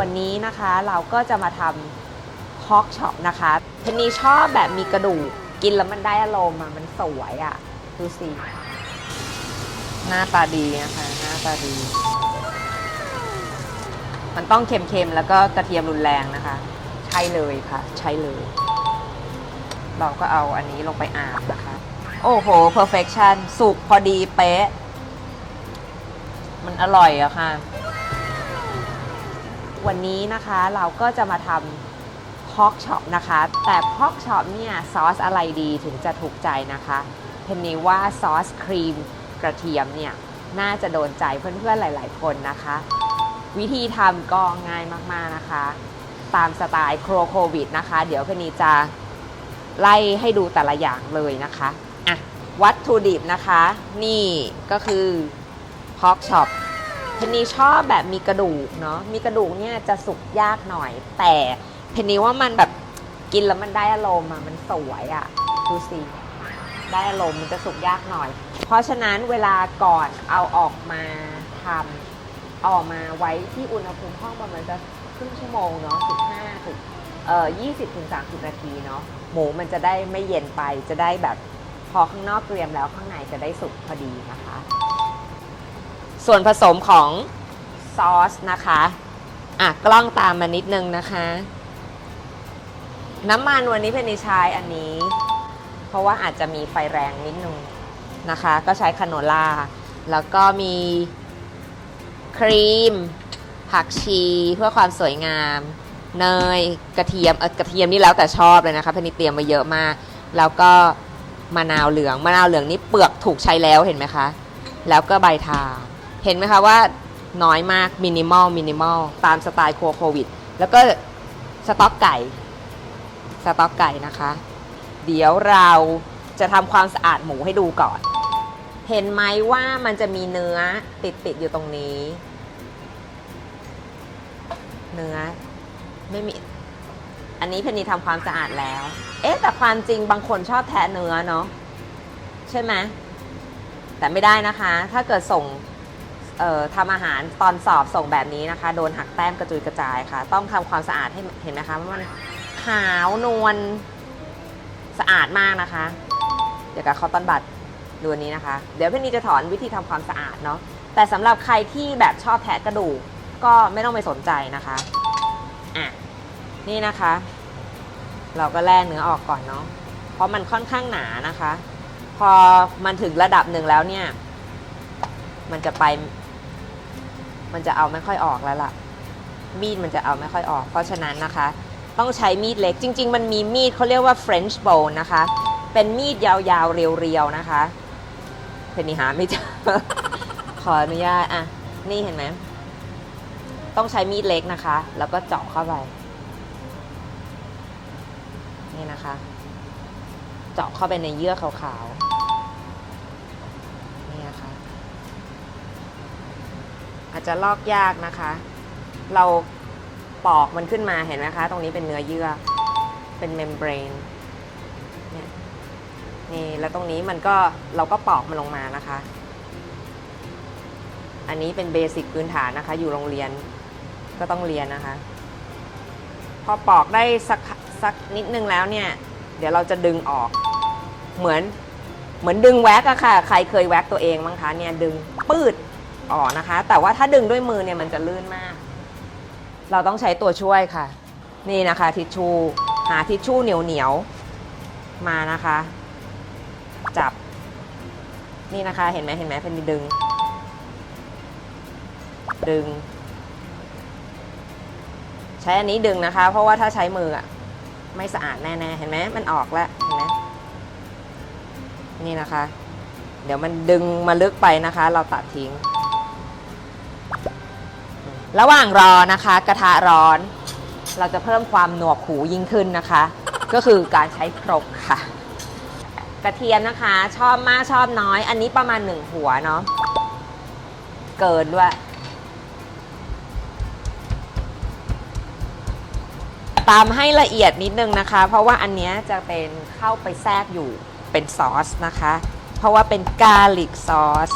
วันนี้นะคะเราก็จะมาทำฮอกช็อปนะคะเพนนีชอบแบบมีกระดูกกินแล้วมันได้อารมณ์อะมันสวยอะดูสิ หน้าตาดีนะคะหน้าตาดี มันต้องเค็มๆ แล้วก็กระเทียมรุนแรงนะคะ ใช่เลยค่ะ ใช่เลย เราก็เอาอันนี้ลงไปอาบนะคะ โอ้โห perfection สุกพอดีเป๊ะ มันอร่อยอะค่ะ วันนี้นะคะเราก็จะมาทำพอกช็อปนะคะ แต่พอกช็อปเนี่ยซอสอะไรดีถึงจะถูกใจนะคะเพนนีว่าซอสครีมกระเทียมเนี่ยน่าจะโดนใจเพื่อนๆหลาย ๆ คนนะคะ วิธีทำก็ง่ายมากๆนะคะ ตามสไตล์โครโควิดนะคะ เดี๋ยวเพนนีจะไล่ให้ดูแต่ละอย่างเลยนะคะอะวัตถุดิบนะคะ นี่ก็คือพอกช็อป เพนนีชอบแบบมีกระดูกเนาะมีกระดูกเนี่ยจะสุกยากหน่อย แต่เพนนีว่ามันแบบกินแล้วมันได้อารมณ์อะมันสวยอะดูสิได้อารมณ์มันจะสุกยากหน่อย เพราะฉะนั้นเวลาก่อนเอาออกมาทำเอาออกมาไว้ที่อุณหภูมิห้องประมาณจะครึ่งชั่วโมงเนาะ15ถึงเอ่อ20ถึง30นาทีเนาะหมูมันจะได้ไม่เย็นไปจะได้แบบพอข้างนอกเกรียมแล้วข้างในจะได้สุกพอดีนะคะ ส่วนผสมของซอสนะคะ อะ กล้องตามมานิดนึงนะคะ น้ำมันวันนี้เพนนิใช้อันนี้ เพราะว่าอาจจะมีไฟแรงนิดนึงนะคะ ก็ใช้คาโนล่า แล้วก็มีครีม ผักชีเพื่อความสวยงาม เนยกระเทียมเออกระเทียมนี่แล้วแต่ชอบเลยนะคะเพนนิเตรียมมาเยอะมาก แล้วก็มะนาวเหลืองมะนาวเหลืองนี่เปลือกถูกใช้แล้วเห็นไหมคะ แล้วก็ใบทา เห็นไหมคะว่าน้อยมากมินิมอลมินิมอลตามสไตล์ครัวโควิด แล้วก็สต๊อกไก่สต๊อกไก่นะคะ เดี๋ยวเราจะทำความสะอาดหมูให้ดูก่อน เห็นไหมว่ามันจะมีเนื้อติดติดอยู่ตรงนี้ เนื้อไม่มี อันนี้เพนนีทำความสะอาดแล้ว เอ๊ะ แต่ความจริงบางคนชอบแทะเนื้อเนาะใช่ไหมแต่ไม่ได้นะคะ ถ้าเกิดส่ง ทำอาหารตอนสอบส่งแบบนี้นะคะ โดนหักแต้มกระจุยกระจายค่ะ ต้องทำความสะอาดให้เห็นไหมคะว่ามันขาวนวลสะอาดมากนะคะ เดี๋ยวกับคอตตอนบัตดูอันนี้นะคะ เดี๋ยวพี่นีจะถอนวิธีทำความสะอาดเนาะแต่สำหรับใครที่แบบชอบแทะกระดูกก็ไม่ต้องไปสนใจนะคะอะนี่นะคะ เราก็แล่เนื้อออกก่อนเนาะเพราะมันค่อนข้างหนานะคะ พอมันถึงระดับหนึ่งแล้วเนี่ย มันจะไป มันจะเอาไม่ค่อยออกแล้วล่ะ มีดมันจะเอาไม่ค่อยออก เพราะฉะนั้นนะคะ ต้องใช้มีดเล็กจริง ๆ มันมีมีดเขาเรียกว่า French bone นะคะ เป็นมีดยาวๆ เรียวๆ นะคะเพนนีหาไม่เจอขออนุญาตอะนี่เห็นไหมต้องใช้มีดเล็กนะคะ แล้วก็เจาะเข้าไป นี่นะคะ เจาะเข้าไปในเยื่อขาวๆ อาจจะลอกยากนะคะ เราปอกมันขึ้นมาเห็นไหมคะ ตรงนี้เป็นเนื้อเยื่อ เป็นเมมเบรนเนี่ยนี่แล้วตรงนี้มันก็เราก็ปอกมันลงมานะคะ อันนี้เป็นเบสิกพื้นฐานนะคะ อยู่โรงเรียนก็ต้องเรียนนะคะ พอปอกได้สักสักนิดนึงแล้วเนี่ย เดี๋ยวเราจะดึงออก เหมือนเหมือนดึงแว็กอะค่ะ ใครเคยแว็กตัวเองมั้งคะเนี่ยดึงปืด ออกนะคะ แต่ว่าถ้าดึงด้วยมือเนี่ยมันจะลื่นมาก เราต้องใช้ตัวช่วยค่ะ นี่นะคะ ทิชชู่หาทิชชู่เหนียวเหนียวมานะคะ จับ นี่นะคะ เห็นไหมเห็นไหมเป็นดึง ดึง ใช้อันนี้ดึงนะคะ เพราะว่าถ้าใช้มืออะไม่สะอาดแน่ๆ เห็นไหมมันออกแล้วเห็นไหมนี่นะคะ เดี๋ยวมันดึงมาลึกไปนะคะ เราตัดทิ้ง ระหว่างรอนะคะกระทะร้อน เราจะเพิ่มความหนวกหูยิ่งขึ้นนะคะ ก็คือการใช้ครกค่ะ กระเทียมนะคะ ชอบมากชอบน้อย อันนี้ประมาณหนึ่งหัวเนาะเกินด้วยตามให้ละเอียดนิดนึงนะคะ เพราะว่าอันนี้จะเป็นเข้าไปแทรกอยู่เป็นซอสนะคะ เพราะว่าเป็นกาลิกซอส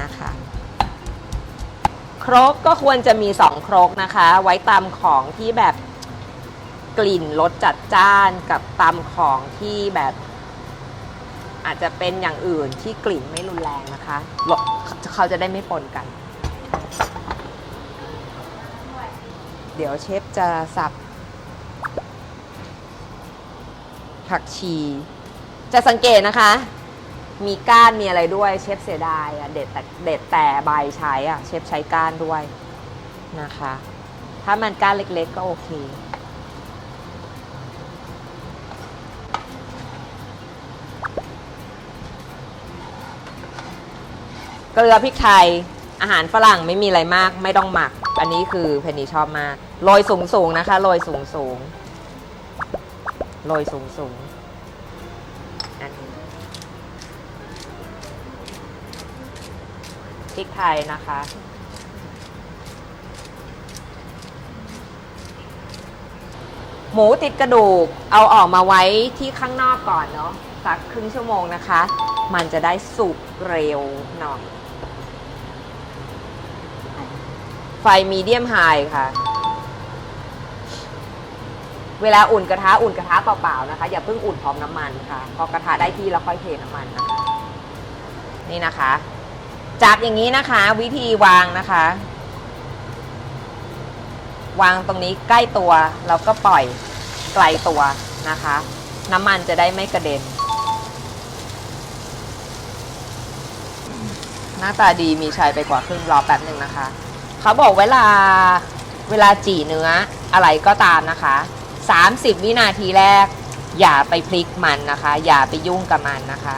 นะคะ รกก็ควรจะมีสองครกนะคะ ไว้ตำของที่แบบกลิ่นรสจัดจ้านกับตำของที่แบบ อาจจะเป็นอย่างอื่นที่กลิ่นไม่รุนแรงนะคะเขาจะได้ไม่ปนกัน เดี๋ยวเชฟจะสับผักชี จะสังเกตนะคะ มีก้านมีอะไรด้วยเชฟเสียดายอะเด็ดแต่เด็ดแต่ใบใช้อะเชฟใช้ก้านด้วยนะคะ ถ้ามันก้านเล็กๆก็โอเคเกลือพริกไทยอาหารฝรั่งไม่มีอะไรมากไม่ต้องหมัก อันนี้คือเพนนีชอบมากโรยสูงๆนะคะโรยสูงๆโรยสูงๆ พริกไทยนะคะ หมูติดกระดูกเอาออกมาไว้ที่ข้างนอกก่อนเนาะสักครึ่งชั่วโมงนะคะ มันจะได้สุกเร็วหน่อย ไฟมีเดียมไฮค่ะ เวลาอุ่นกระทะอุ่นกระทะเปล่าๆนะคะ อย่าเพิ่งอุ่นพร้อมน้ำมันค่ะ พอกระทะได้ที่แล้วค่อยเทน้ำมันนะคะ นี่นะคะ จับอย่างนี้นะคะ วิธีวางนะคะ วางตรงนี้ใกล้ตัวแล้วก็ปล่อยไกลตัวนะคะ น้ำมันจะได้ไม่กระเด็น หน้าตาดีมีชัยไปกว่าครึ่งรอแป๊บหนึ่งนะคะ เขาบอกเวลาเวลาจี่เนื้ออะไรก็ตามนะคะ 30 วินาทีแรก อย่าไปพลิกมันนะคะ อย่าไปยุ่งกับมันนะคะ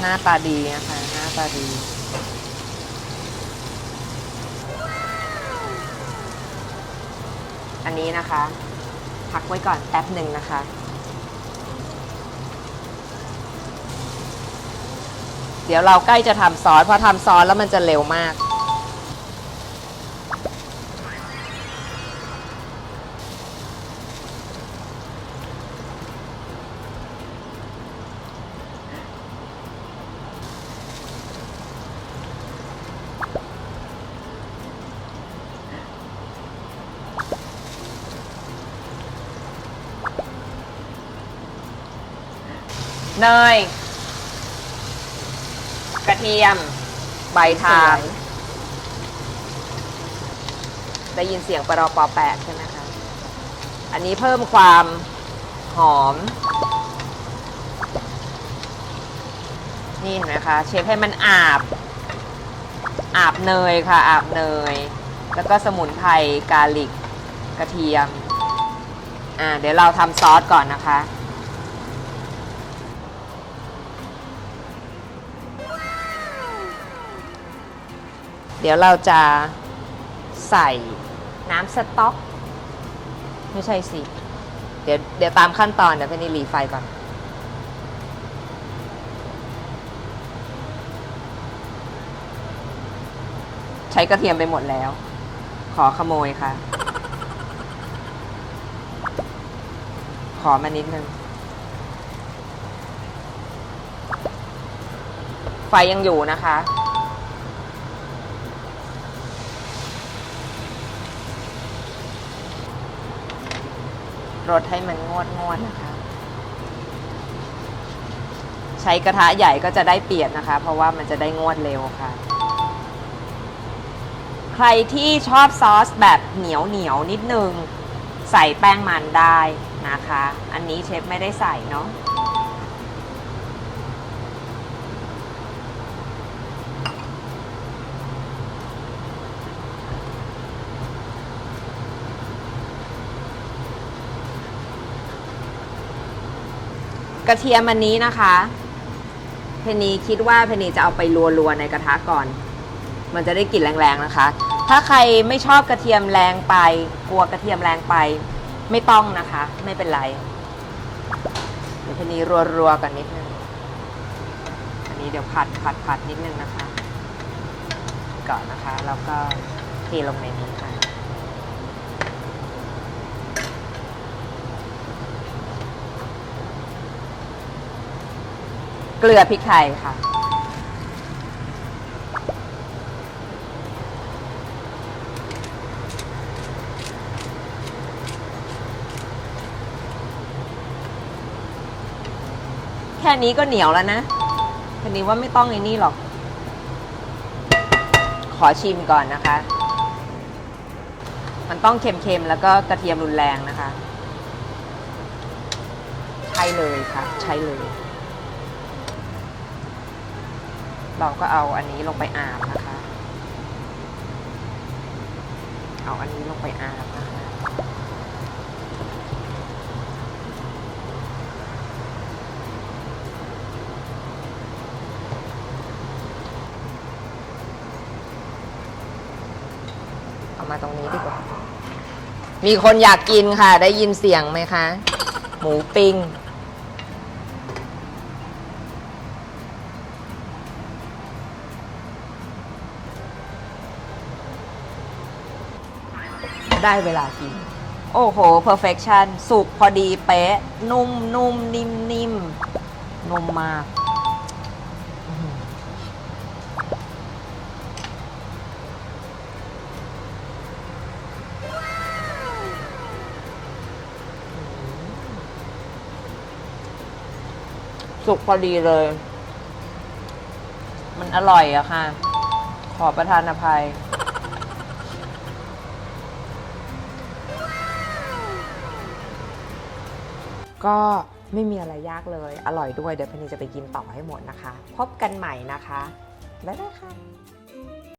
หน้าตาดีนะคะหน้าตาดีอันนี้นะคะพักไว้ก่อนแป๊บหนึ่งนะคะ เดี๋ยวเราใกล้จะทำซอสพอทำซอสแล้วมันจะเร็วมาก เนย กระเทียม ใบทามได้ยินเสียงปรอปอแปดใช่ไหมคะ อันนี้เพิ่มความหอม นี่เห็นไหมคะเชฟให้มันอาบ อาบเนยค่ะ อาบเนย แล้วก็สมุนไพรกาลิก กระเทียม อ่า เดี๋ยวเราทำซอสก่อนนะคะ ดี๋ยวเราจะใส่น้ำสต๊อก ไม่ใช่สิ เดี๋ยวเดี๋ยวตามขั้นตอนเดี๋ยวพี่นี่รีไฟก่อน ใช้กระเทียมไปหมดแล้ว ขอขโมยค่ะ ขอมานิดนึง ไฟยังอยู่นะคะ รสให้มันงวดงวดนะคะ ใช้กระทะใหญ่ก็จะได้เปรียบนะคะ เพราะว่ามันจะได้งวดเร็วค่ะ ใครที่ชอบซอสแบบเหนียวเหนียวนิดนึง ใส่แป้งมันได้นะคะ อันนี้เชฟไม่ได้ใส่เนาะ กระเทียมอันนี้นะคะ เพนนีคิดว่าเพนนีจะเอาไปรัวๆในกระทะก่อน มันจะได้กลิ่นแรงๆนะคะ ถ้าใครไม่ชอบกระเทียมแรงไป กลัวกระเทียมแรงไป ไม่ต้องนะคะ ไม่เป็นไรเดี๋ยวเพนนีรัวๆกันนิดนึงอันนี้เดี๋ยวผัดผัดผัดนิดนึงนะคะ ก่อนนะคะแล้วก็เทลงในนี้ค่ะ น เกลือพริกไทยค่ะ แค่นี้ก็เหนียวแล้วนะแค่นี้ว่าไม่ต้องไอ้นี่หรอก ขอชิมก่อนนะคะ มันต้องเค็มๆ แล้วก็กระเทียมรุนแรงนะคะ ใช่เลยค่ะ ใช่เลย เราก็เอาอันนี้ลงไปอาบนะคะ เอาอันนี้ลงไปอาบนะคะ เอามาตรงนี้ดีกว่า มีคนอยากกินค่ะ ได้ยินเสียงไหมคะ หมูปิ้ง ได้เวลากิน โอ้โห perfection สุกพอดีเป๊ะ นุ่มนุ่มนิ่มนิ่มนุ่มมาก สุกพอดีเลย มันอร่อยอะค่ะ ขอประทานอภัย ก็ไม่มีอะไรยากเลย อร่อยด้วย เดี๋ยวเพนนีจะไปกินต่อให้หมดนะคะ พบกันใหม่นะคะ บ๊ายบายค่ะ